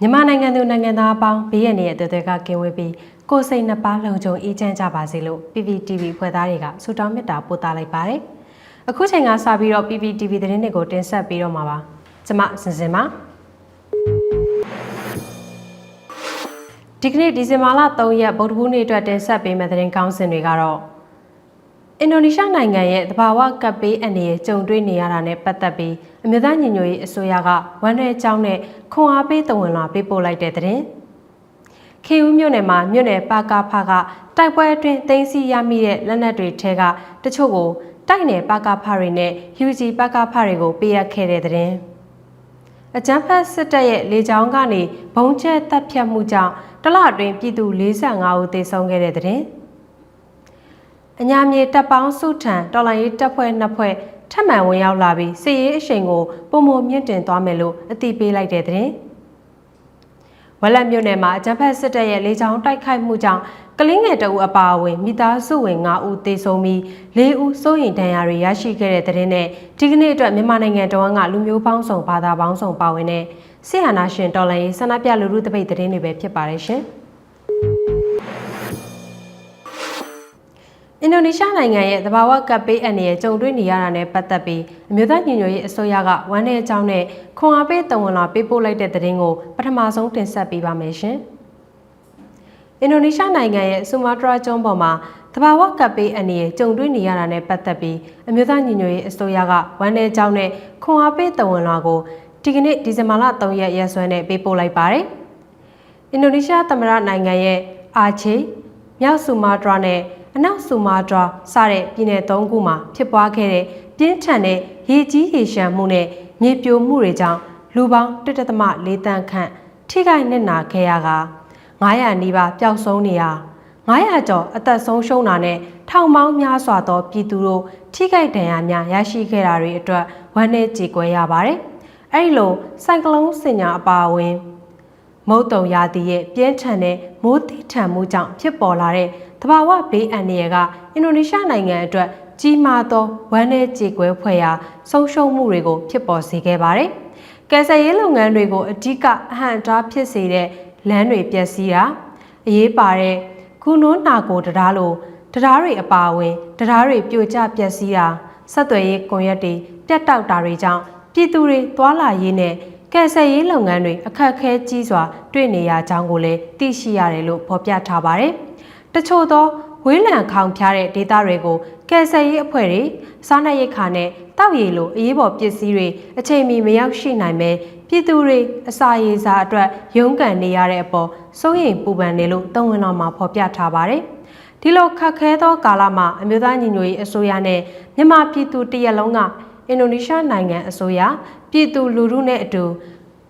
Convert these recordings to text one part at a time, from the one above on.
မြန်မာနိုင်ငံသူနိုင်ငံသားအပေါင်းဘေးရန်ရဲ့အသွေးသွေးကကင်းဝေးပြီးကိုယ်စိတ်နှစ်ပါးလုံခြုံအေးချမ်းကြပါစေလို့ PPTV ဖွဲ့သားတွေကဆုတောင်းမေတ္တာပို့သလိုက်ပါတယ်။အခုချိန်ကစပြီးတော့ PPTV သတင်းတွေကိုတင်ဆက်ပေးတော့မှာပါ။ကျွန်မစင်စင်ပါ။ဒီကနေ့ဒီဇင်ဘာလ3ရက်ဗုဒ္ဓဘူးနေ့အတွက်တင်ဆက်ပေးမယ့်သတင်းကောင်းစင်တွေကတော့ အင်ဒိုနီးရှားနိုင်ငံရဲ့သဘာဝကပ်ပေးအနေနဲ့ကြုံတွေ့နေရတာနဲ့ပတ်သက်ပြီးအမျိုးသားညီညွတ်ရေးအစိုးရကဝန်ရဲအကြောင်းနဲ့ခွန်အားပေးတဝန်လာပေးပို့လိုက်တဲ့သတင်း။ခေဦးမြို့နယ်မှာမြို့နယ်ပါကာဖကတိုက်ပွဲအတွင်းတင်းစီရမိတဲ့လက်နက်တွေထဲကတချို့ကိုတိုက်နယ်ပါကာဖတွေနဲ့ UG ပါကာဖတွေကိုပေးအပ်ခဲ့တဲ့သတင်း။အကြမ်းဖက်စစ်တပ်ရဲ့လေကြောင်းကနေဘုံကျဲတပ်ဖြတ်မှုကြောင့်တလအတွင်းပြည်သူ45ဦးသေဆုံးခဲ့တဲ့သတင်း။ အညာမြေတပ်ပေါင်းစုထံတော်လိုင်းရေးတပ်ဖွဲ့နှစ်ဖွဲ့ထပ်မံဝင်ရောက်လာပြီးစစ်ရေးအရှိန်ကိုပုံမမြင့်တင်သွားမယ်လို့အသိပေးလိုက်တဲ့သတင်း။ဝက်လက်မြို့နယ်မှာအကြမ်းဖက်စစ်တပ်ရဲ့လေကြောင်းတိုက်ခိုက်မှုကြောင့်ကလင်းငယ်တအူအပါအဝင်မိသားစုဝင်9ဦးသေဆုံးပြီး4ဦးစိုးရိမ်ဒဏ်ရာတွေရရှိခဲ့တဲ့သတင်းနဲ့ဒီကနေ့အတွက်မြန်မာနိုင်ငံတော်ဝန်ကလူမျိုးပေါင်းစုံဘာသာပေါင်းစုံပါဝင်တဲ့ဆီဟာနာရှင်တော်လှန်ရေးဆန္ဒပြလူထုတပိတ်သတင်းတွေပဲဖြစ်ပါတယ်ရှင်။ အင်ဒိုနီးရှားနိုင်ငံရဲ့သဘာဝကပ်ပေးအန္တရာယ်ကြုံတွေ့နေရတာနဲ့ပတ်သက်ပြီးအမျိုးသားညီညွတ်ရေးအစိုးရကဝန်ထဲအကြောင်းနဲ့ခွန်အားပေးတဝန်လာပေးပို့လိုက်တဲ့သတင်းကိုပထမဆုံးတင်ဆက်ပေးပါမယ်ရှင်။အင်ဒိုနီးရှားနိုင်ငံရဲ့ဆူမာတရာကျွန်းပေါ်မှာသဘာဝကပ်ပေးအန္တရာယ်ကြုံတွေ့နေရတာနဲ့ပတ်သက်ပြီးအမျိုးသားညီညွတ်ရေးအစိုးရကဝန်ထဲအကြောင်းနဲ့ခွန်အားပေးတဝန်လာကိုဒီကနေ့ဒီဇင်ဘာလ3ရက်ရက်စွဲနဲ့ပေးပို့လိုက်ပါတယ်။အင်ဒိုနီးရှားသမ္မတနိုင်ငံရဲ့အာချေမြောက်ဆူမာတရာနဲ့ အနောက်ဆူမာတရာစတဲ့ပြည်နယ်၃ခုမှာဖြစ်ပွားခဲ့တဲ့ပြင်းထန်တဲ့ရေကြီးရေရှမ်းမှုနဲ့မြေပြိုမှုတွေကြောင့်လူပေါင်း1.4တန်းခန့်ထိခိုက်နစ်နာခဲ့ရက900နီးပါးပျောက်ဆုံးနေရ900ကျော်အသက်ဆုံးရှုံးတာနဲ့ထောင်ပေါင်းများစွာသောပြည်သူတို့ထိခိုက်ဒဏ်ရာများရရှိခဲ့တာတွေအတွက်ဝမ်းနည်းကြေကွဲရပါတယ်။အဲဒီလိုစိုက်ကလုန်းစင်ညာအပါအဝင်မုတ်တုံရာသီရဲ့ပြင်းထန်တဲ့မိုးတိထန်မှုကြောင့်ဖြစ်ပေါ်လာတဲ့ တဘာဝဘေးအန္တရာယ်ကအင်ဒိုနီးရှားနိုင်ငံအတွက်ကြီးမားသောဝမ်းနည်းကြေကွဲဖွယ်ရာဆုံးရှုံးမှုတွေကိုဖြစ်ပေါ်စေခဲ့ပါတယ်။ကယ်ဆယ်ရေးလုပ်ငန်းတွေကိုအ धिक အဟန့်အတားဖြစ်စေတဲ့လမ်းတွေပျက်စီးတာအရေးပါတဲ့ကုနွန်းနာကိုတရားလိုတရားတွေအပါအဝင်တရားတွေပြိုကျပျက်စီးတာဆက်သွယ်ရေးကွန်ရက်တွေပြတ်တောက်တာတွေကြောင့်ပြည်သူတွေသွာလာရေးနဲ့ကယ်ဆယ်ရေးလုပ်ငန်းတွေအခက်အခဲကြီးစွာတွေ့နေရကြောင်းကိုလည်းသိရှိရတယ်လို့ဖော်ပြထားပါတယ်။တ ချို့သောဝေးလံခေါင်ဖျားတဲ့ဒေသတွေကိုကယ်ဆယ်ရေးအဖွဲ့တွေစားနပ်ရိက္ခာနဲ့တောက်ရည်လိုအရေးပေါ်ပစ္စည်းတွေအချိန်မီမရောက်ရှိနိုင်ပဲပြည်သူတွေအစာရေစာအတွက်ရုန်းကန်နေရတဲ့အပေါ်စိုးရိမ်ပူပန်နေလို့တုံ့ဝင်တော်မှာဖော်ပြထားပါတယ်။ဒီလိုခက်ခဲသောကာလမှာအမျိုးသားညီညွတ်ရေးအစိုးရနဲ့မြန်မာပြည်သူတရက်လုံးကအင်ဒိုနီးရှားနိုင်ငံအစိုးရပြည်သူလူထုနဲ့အတူ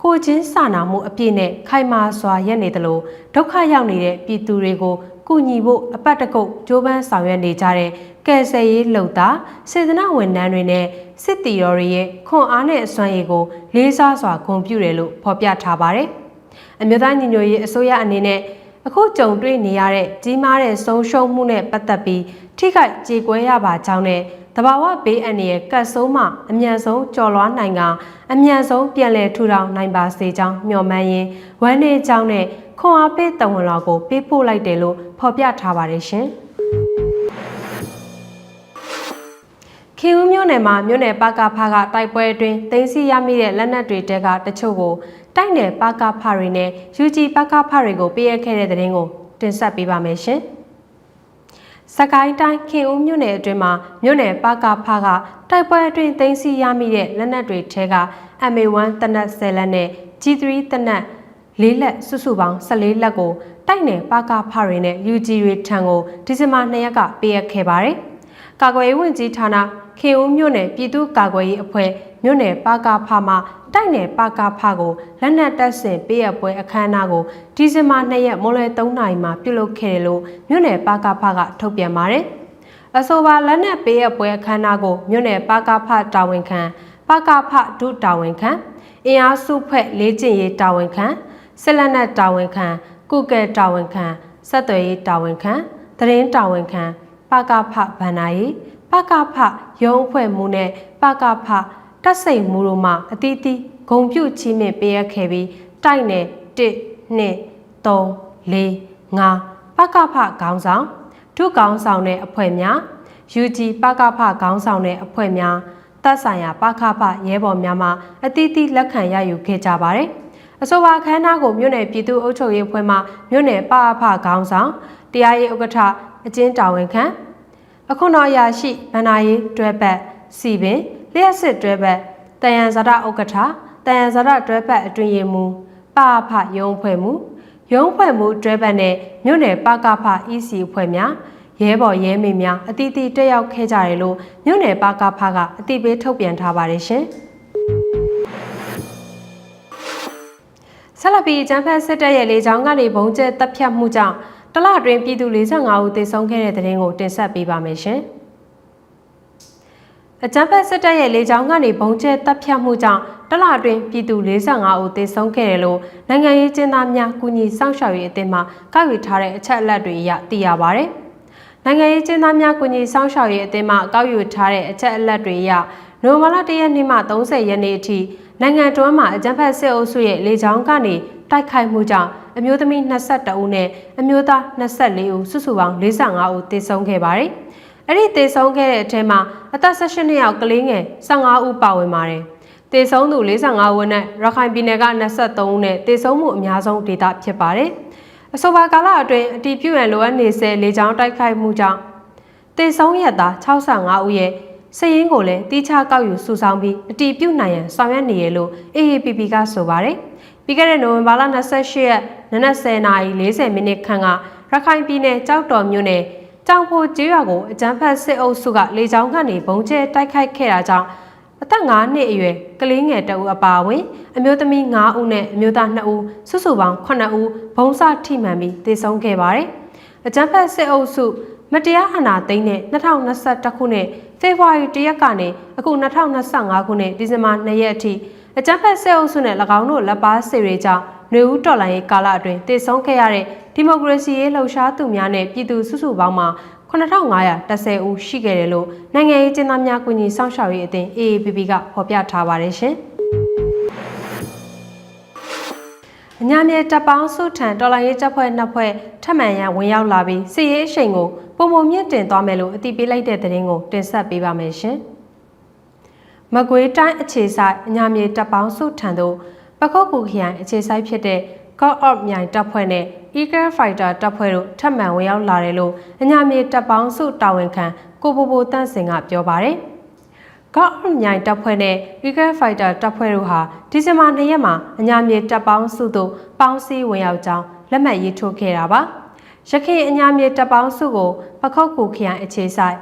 ကိုချင်းစာနာမှုအပြည့်နဲ့ခိုင်မာစွာရက်နေသလိုဒုက္ခရောက်နေတဲ့ပြည်သူတွေကို ကူညီဖို့အပတ်တကုတ်ကြိုးပမ်းဆောင်ရွက်နေကြတဲ့ကယ်ဆယ်ရေးလှုပ်သားစေတနာဝန်ထမ်းတွေနဲ့စစ်တီရော်တွေရဲ့ခွန်အားနဲ့အစွမ်းရည်ကိုလေးစားစွာဂုဏ်ပြုတယ်လို့ဖော်ပြထားပါတယ်။အမျိုးသားညီညွတ်ရေးအစိုးရအနေနဲ့အခုကြုံတွေ့နေရတဲ့ကြီးမားတဲ့ဆုံးရှုံးမှုနဲ့ပတ်သက်ပြီးထိခိုက်ကြေကွဲရပါကြောင်းနဲ့တဘာဝဘေးအန္တရာယ်ကတ်ဆိုးမှအမြန်ဆုံးကျော်လွှားနိုင်ကအမြန်ဆုံးပြန်လည်ထူထောင်နိုင်ပါစေကြောင်းမျှော်မှန်းရင်းဝမ်းနေကြောင်းနဲ့ခွန်အားပေးတဝန်တော်ကိုပေးပို့လိုက်တယ်လို့ ဖော်ပြထားပါတယ်ရှင်။ခေဦးမြို့နယ်မှာမြို့နယ်ပါကဖကတိုက်ပွဲအတွင်းတင်းစီရမိတဲ့လက်နက်တွေတဲကတချို့ကိုတိုက်နယ်ပါကဖတွေနဲ့ UG ပါကဖတွေကိုပေးရခဲ့တဲ့တဲ့ရင်ကိုတင်ဆက်ပေးပါမယ်ရှင်။စကိုင်းတိုင်းခင်ဦးမြို့နယ်အတွင်းမှာမြို့နယ်ပါကဖကတိုက်ပွဲအတွင်းတင်းစီရမိတဲ့လက်နက်တွေထဲက MA1 တနက်10လက်နဲ့ G3 တနက် ၄လက်စုစုပေါင်း14လက်ကိုတိုက်နယ်ပါကဖတွေနဲ့ UG တွေထံကိုဒီဇင်ဘာ2ရက်ကပေးအပ်ခဲ့ပါတယ်။ကာကွယ်ရေးဝန်ကြီးဌာနခေဦးမြို့နယ်ပြည်သူ့ကာကွယ်ရေးအဖွဲ့မြို့နယ်ပါကဖမှတိုက်နယ်ပါကဖကိုလက်နက်တပ်ဆင်ပေးအပ်ပွဲအခမ်းအနားကိုဒီဇင်ဘာ2ရက်မိုးလွယ်3နာရီမှာပြုလုပ်ခဲ့တယ်လို့မြို့နယ်ပါကဖကထုတ်ပြန်ပါတယ်။အဆိုပါလက်နက်ပေးအပ်ပွဲအခမ်းအနားကိုမြို့နယ်ပါကဖတာဝန်ခံပါကဖဒုတာဝန်ခံအင်အားစုဖွဲ့လေးကျင့်ရေးတာဝန်ခံ ဆက်လက်နက်တာဝန်ခံကုကဲတာဝန်ခံဆက်သွယ်ရေးတာဝန်ခံသတင်းတာဝန်ခံပကဖဗန္နာယီပကဖရုံးအဖွဲ့မှုနဲ့ပကဖတက်စိတ်မှုတို့မှအတီးတီးဂုံပြုချီးမြှင့်ပေးရခဲ့ပြီးတိုက်နယ်ပကဖခေါင်းဆောင်ဒုခေါင်းဆောင်တဲ့အဖွဲ့များ UG ပကဖခေါင်းဆောင်တဲ့အဖွဲ့များတပ်ဆိုင်ရာပကဖရဲဘော်များမှအသီးသီးလက်ခံရယူခဲ့ကြပါတယ်။ အဆိုပါအခမ်းအနားကိုမြို့နယ်ပြည်သူ့အုပ်ချုပ်ရေးအဖွဲ့မှမြို့နယ်ပအဖခေါင်းဆောင်တရားရေးဥက္ကဋ္ဌအကျဉ်းတာဝန်ခံအခုနောက်ရရှိဗန္နာရေးတွဲပတ်စီပင်လျှက်စစ်တွဲပတ်တယံဇဒဥက္ကဋ္ဌတယံဇဒတွဲပတ်အတွင်ရေးမှူးပအဖရုံးဖွဲ့မှုရုံးဖွဲ့မှုတွဲပတ်နဲ့မြို့နယ်ပကဖ EC အဖွဲ့များရဲဘော်ရဲမေများအတီးတီတက်ရောက်ခဲ့ကြတယ်လို့မြို့နယ်ပကဖကအတိပေးထုတ်ပြန်ထားပါတယ်ရှင် ဆက်လက်ပြီးကျန်းဖက်စစ်တပ်ရဲ့လေကြောင်းကနေဘုံကျဲတပ်ဖြတ်မှုကြောင့်တလအတွင်းပြည်သူ45ဦးသေဆုံးခဲ့တဲ့တဲ့ရင်ကိုတင်ဆက်ပေးပါမယ်ရှင်။အကြမ်းဖက်စစ်တပ်ရဲ့လေကြောင်းကနေဘုံကျဲတပ်ဖြတ်မှုကြောင့်တလအတွင်းပြည်သူ45ဦးသေဆုံးခဲ့တယ်လို့နိုင်ငံရေးကျင်းသားများကူညီစောင့်ရှောက်ရေးအသင်းမှကောက်ယူထားတဲ့အချက်အလက်တွေအရသိရပါဗျ။နိုင်ငံရေးကျင်းသားများကူညီစောင့်ရှောက်ရေးအသင်းမှကောက်ယူထားတဲ့အချက်အလက်တွေအရနိုဝင်ဘာလ1ရက်နေ့မှ30ရက်နေ့အထိ နိုင်ငံတွင်းမှာအကြမ်းဖက်စစ်အုပ်စုရဲ့လေကြောင်းကနေတိုက်ခိုက်မှုကြောင့်အမျိုးသမီး22ဦးနဲ့အမျိုးသား24ဦးစုစုပေါင်း45ဦးသေဆုံးခဲ့ပါတယ်။အဲ့ဒီတေဆုံးခဲ့တဲ့အထဲမှာအသက်18နှစ်ယောက်ကလေးငယ်15ဦးပါဝင်ပါတယ်။တေဆုံးသူ45ဦးနဲ့ရခိုင်ပြည်နယ်က23ဦးနဲ့တေဆုံးမှုအများဆုံးဒေသဖြစ်ပါတယ်။အဆိုပါကာလအတွင်းအတီးပြုရန်လိုအပ်နေဆဲလေကြောင်းတိုက်ခိုက်မှုကြောင့်တေဆုံးရက်သား65ဦးရဲ့ စည်ရင်းကိုလည်းတီးခြားကောက်ယူစုဆောင်းပြီးအတီးပြုနိုင်ရန်ဆောင်ရွက်နေရလို့ AAPP ကဆိုပါတယ်။ပြီးခဲ့တဲ့နိုဝင်ဘာလ28ရက်နနက်10:40မိနစ်ခန့်ကရခိုင်ပြည်နယ်ကြောက်တော်မြို့နယ်ကြောင်ဖိုကျေးရွာကိုအကြမ်းဖက်စစ်အုပ်စုကလေကြောင်းကနေဘုံကျဲတိုက်ခိုက်ခဲ့တာကြောင့်အသက်9နှစ်အရွယ်ကလေးငယ်တအူအပါအဝင်အမျိုးသမီး9ဦးနဲ့အမျိုးသား2ဦးစုစုပေါင်း9ဦးဘုံစထိမှန်ပြီးသေဆုံးခဲ့ပါတယ်။အကြမ်းဖက်စစ်အုပ်စုမတရားအာဏာသိမ်းတဲ့2021ခုနှစ် ဖေဖော်ဝါရီ1ရက်ကနေအခု2025ခုနှစ်ဒီဇင်ဘာ2ရက်အထိအကြမ်းဖက်စစ်အုပ်စုနဲ့၎င်းတို့လက်ပါစေတွေကြောင့်ຫນွေဦးတော်လှန်ရေးကာလအတွင်းတည်ဆုံးခဲ့ရတဲ့ဒီမိုကရေစီရေးလှုပ်ရှားသူများနဲ့ပြည်သူစုစုပေါင်းမှာ9510ဦးရှိခဲ့တယ်လို့နိုင်ငံရေးကျင်းသားများကူညီစောင့်ရှောက်ရေးအသင်း AAPP ကဖော်ပြထားပါတယ်ရှင်။အညာမြေတပ်ပေါင်းစုထံတော်လိုင်းရေးတပ်ဖွဲ့နှစ်ဖွဲ့ထပ်မံရန်ဝင်ရောက်လာပြီးစစ်ရေးအရှိန်ကို ပုံပုံမြင့်တင်သွားမယ်လို့အတိပေးလိုက်တဲ့သတင်းကိုတင်ဆက်ပေးပါမယ်ရှင်။မကွေးတိုင်းအခြေဆိုင်အညာမြေတပ်ပေါင်းစုထံသို့ပခုတ်ကူခရိုင်အခြေဆိုင်ဖြစ်တဲ့ God of မြိုင်တပ်ဖွဲ့နဲ့ Eagle Fighter တပ်ဖွဲ့တို့ထပ်မံဝင်ရောက်လာတယ်လို့အညာမြေတပ်ပေါင်းစုတာဝန်ခံကိုပိုပိုတန့်စင်ကပြောပါတယ်။ God of မြိုင်တပ်ဖွဲ့နဲ့ Eagle Fighter တပ်ဖွဲ့တို့ဟာဒီဇင်ဘာ၂ရက်မှာအညာမြေတပ်ပေါင်းစုတို့ပေါင်းစည်းဝင်ရောက်ကြောင်းလက်မှတ်ရေးထိုးခဲ့တာပါ။ ရခိုင်အညာမြေတပ်ပေါင်းစုကို ပခုတ်ကူခရိုင်အခြေဆိုင်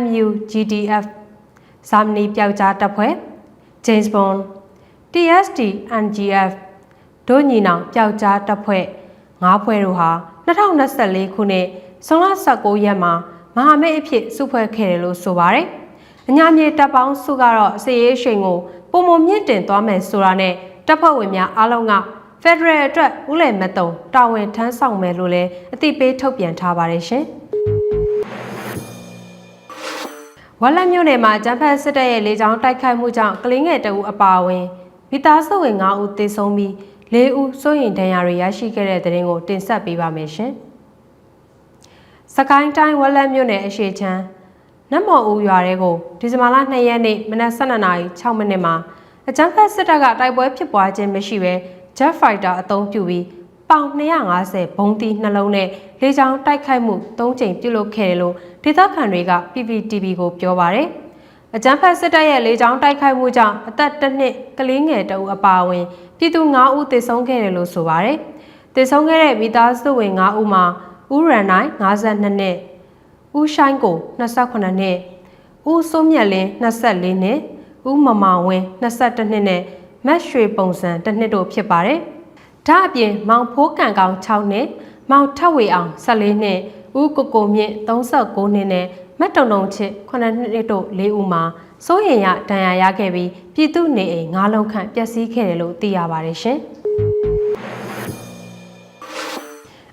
MU GDF ဇာမနီပျောက်ကြားတပ်ဖွဲ့ James Bond TSD NGF ဒိုညီနောင်ပျောက်ကြားတပ်ဖွဲ့၅ဖွဲ့တို့ဟာ2024ခုနှစ်ဇွန်လ19ရက်မှာမဟာမိတ်အဖြစ်စုဖွဲ့ခဲ့တယ်လို့ဆိုပါတယ်။အညာမြေတပ်ပေါင်းစုကတော့စစ်ရေးရှိန်ကိုပုံမမြင့်တင်သွားမယ်ဆိုတာနဲ့တပ်ဖွဲ့ဝင်များအားလုံးက ဖက်ဒရယ်အတွက်ဦးလည်မတုံတာဝန်ထမ်းဆောင်မယ်လို့လည်းအသိပေးထုတ်ပြန်ထားပါတယ်ရှင်။ဝက်လက်မြို့နယ်မှာကျန်းဖက်စစ်တပ်ရဲ့လေကြောင်းတိုက်ခိုက်မှုကြောင့်ကလင်းငယ်တအူအပါအဝင်မိသားစုဝင်9ဦးသေဆုံးပြီး၄ဦးစိုးရင်ဒဏ်ရာတွေရရှိခဲ့တဲ့တဲ့ရင်ကိုတင်ဆက်ပေးပါမယ်ရှင်။စကိုင်းတိုင်းဝက်လက်မြို့နယ်အရှိချမ်းနတ်မော်ဦးရွာတဲကိုဒီဇင်ဘာလ2ရက်နေ့မနက်12နာရီ6မိနစ်မှာအကြမ်းဖက်စစ်တပ်ကတိုက်ပွဲဖြစ်ပွားခြင်းမရှိဘဲ Jet Fighter အသုံးပြုပြီးပေါင်250ဘုံတီနှလုံးနဲ့လေကြောင်းတိုက်ခိုက်မှု၃ကြိမ်ပြုလုပ်ခဲ့တယ်လို့ဒေသခံတွေက PPTV ကိုပြောပါရယ်အကြမ်းဖက်စစ်တပ်ရဲ့လေကြောင်းတိုက်ခိုက်မှုကြောင့်အသက်တစ်နှစ်ကလေးငယ်တအူအပါအဝင်ပြည်သူ9ဦးသေဆုံးခဲ့တယ်လို့ဆိုပါရယ်သေဆုံးခဲ့တဲ့မိသားစုဝင်9ဦးမှာဦးရန်နိုင်52နှစ်ဦးရှိုင်းကို28နှစ်ဦးစိုးမြတ်လင်း24နှစ်ဦးမမောင်ဝင်း22နှစ်နဲ့ မတ်ရွှေပုံစံတစ်နှစ်တို့ဖြစ်ပါတယ်ဒါအပြင်မောင်ဖိုးကံကောင်6နှစ်မောင်ထက်ဝေအောင်14နှစ်ဦးကိုကိုမြင့်39နှစ်နဲ့မတ်တုံတုံချစ်9နှစ်တို့၄ဦးမှာစိုးရင်ရဒဏ်ရာရခဲ့ပြီးပြည်သူနေအိမ်၅လုံးခန့်ပျက်စီးခဲ့တယ်လို့သိရပါတယ်ရှင်။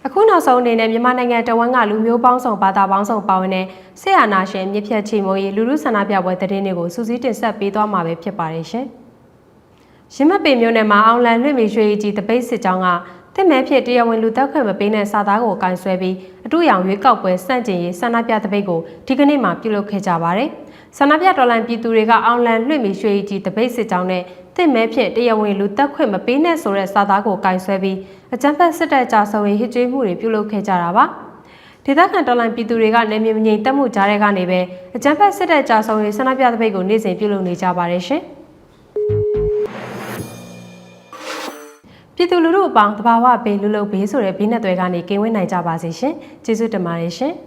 အခုနောက်ဆုံးအနေနဲ့မြန်မာနိုင်ငံတဝန်းကလူမျိုးပေါင်းစုံဘာသာပေါင်းစုံပါဝင်တဲ့ဆေးအာနာရှင်မြစ်ဖြတ်ချီမိုးရေးလူလူဆန္ဒပြပွဲသတင်းတွေကိုစူးစီးတင်ဆက်ပေးသွားမှာပဲဖြစ်ပါတယ်ရှင်။ ရင်းမပေမျိုးနယ်မှာအောင်လန်လွင့်မီရွှေရီကြီးတပိတ်စစ်ကြောင်းကတစ်မဲဖြစ်တရားဝင်လူတက်ခွင့်မပေးတဲ့စာသားကိုကင်ဆွဲပြီးအတူရောင်ရွေးကောက်ပွဲစန့်ကျင်ရေးဆန္ဒပြတပိတ်ကိုဒီကနေ့မှပြုလုပ်ခဲ့ကြပါတယ်။ဆန္ဒပြတော်လှန်ပြည်သူတွေကအောင်လန်လွင့်မီရွှေရီကြီးတပိတ်စစ်ကြောင်းနဲ့တစ်မဲဖြစ်တရားဝင်လူတက်ခွင့်မပေးတဲ့ဆိုတဲ့စာသားကိုကင်ဆွဲပြီးအကြမ်းဖက်စစ်တပ်ကြဆုံရေးဟစ်ကြွေးမှုတွေပြုလုပ်ခဲ့ကြတာပါ။ဒေသခံတော်လှန်ပြည်သူတွေကနေမြေမငြိမ်တက်မှုကြားတဲ့ကနေပဲအကြမ်းဖက်စစ်တပ်ကြာဆုံးရေးဆန္ဒပြတဲ့ပိတ်ကိုနေ့စဉ်ပြုလုပ်နေကြပါတယ်ရှင်။ ပြည်သူလူထုအပေါင်းတဘာဝဘေးလူလုဘေးဆိုတဲ့ဘေးနဲ့တွေကနေကင်းဝေးနိုင်ကြပါစေရှင်။ကျေးဇူးတင်ပါတယ်ရှင်။